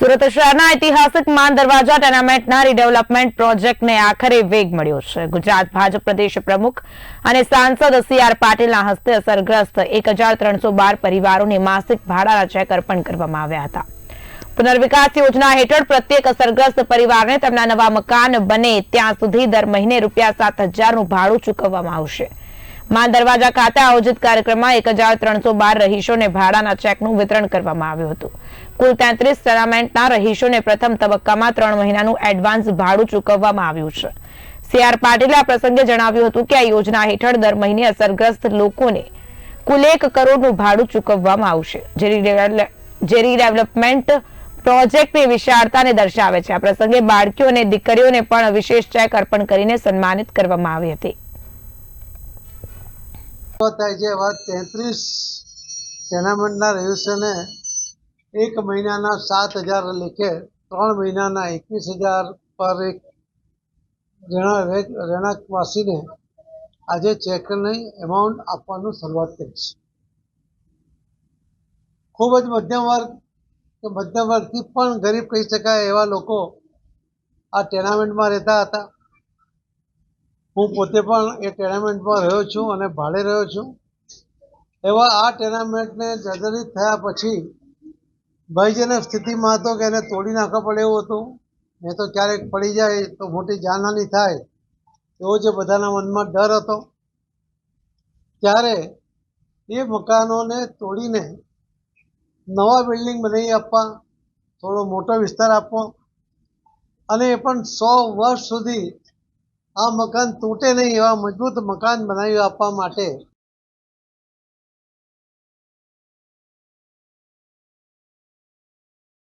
સુરત શહેરના ઐતિહાસિક માન દરવાજા ટેનામેન્ટના રીડેવલપમેન્ટ પ્રોજેક્ટને આખરે વેગ મળ્યો છે. ગુજરાત ભાજપ પ્રદેશ પ્રમુખ અને સાંસદ સી આર પાટીલના હસ્તે અસરગ્રસ્ત એક હજાર ત્રણસો બાર પરિવારોને માસિક ભાડાના ચેક અર્પણ કરવામાં આવ્યા હતા. પુનર્વિકાસ યોજના હેઠળ પ્રત્યેક અસરગ્રસ્ત પરિવારને તેમના નવા મકાન બને ત્યાં સુધી દર મહિને રૂપિયા સાત હજારનું ભાડું ચૂકવવામાં આવશે. માં દરવાજા ખાતે આયોજિત કાર્યક્રમમાં એક હજાર ત્રણસો બાર રહીશોને ભાડાના ચેકનું વિતરણ કરવામાં આવ્યું હતું. કુલ તેત્રીસ ટેનામેન્ટના રહીશોને પ્રથમ તબક્કામાં ત્રણ મહિનાનું એડવાન્સ ભાડું ચૂકવવામાં આવ્યું છે. સી આર પાટીલે આ પ્રસંગે જણાવ્યું હતું કે આ યોજના હેઠળ દર મહિને અસરગ્રસ્ત લોકોને કુલ એક કરોડનું ભાડું ચૂકવવામાં આવશે. જેરી ડેવલપમેન્ટ પ્રોજેક્ટની વિશાળતાને દર્શાવે છે. આ પ્રસંગે બાળકીઓ અને દીકરીઓને પણ વિશેષ ચેક અર્પણ કરીને સન્માનિત કરવામાં આવી હતી. એક મહિનાના સાત હજાર લેખે ત્રણ મહિનાના એકવીસ હજાર પર એક રહેણા- રહેણાંકવાસીને આજે ચેકની એમાઉન્ટ આપવાનું શરૂઆત કરી છે. ખૂબ જ મધ્યમ વર્ગ કે મધ્યમ વર્ગથી પણ ગરીબ કહી શકાય એવા લોકો આ ટેનામેન્ટમાં રહેતા હતા. હું પોતે પણ એ ટેનામેન્ટમાં રહ્યો છું અને ભાડે રહ્યો છું. એવા આ ટેનામેન્ટને જર્જરિત થયા પછી ભયજનક સ્થિતિમાં હતો કે એને તોડી નાખવા પડે એવું હતું. નહીં તો ક્યારેક પડી જાય તો મોટી જાનહાની થાય. એવો જે બધાના મનમાં ડર હતો. ત્યારે એ મકાનોને તોડીને નવા બિલ્ડિંગ બનાવી આપવા, થોડો મોટો વિસ્તાર આપવો. અને એ પણ સો વર્ષ સુધી આ મકાન તૂટે નહીં એવા મજબૂત મકાન બનાવી આપવા માટે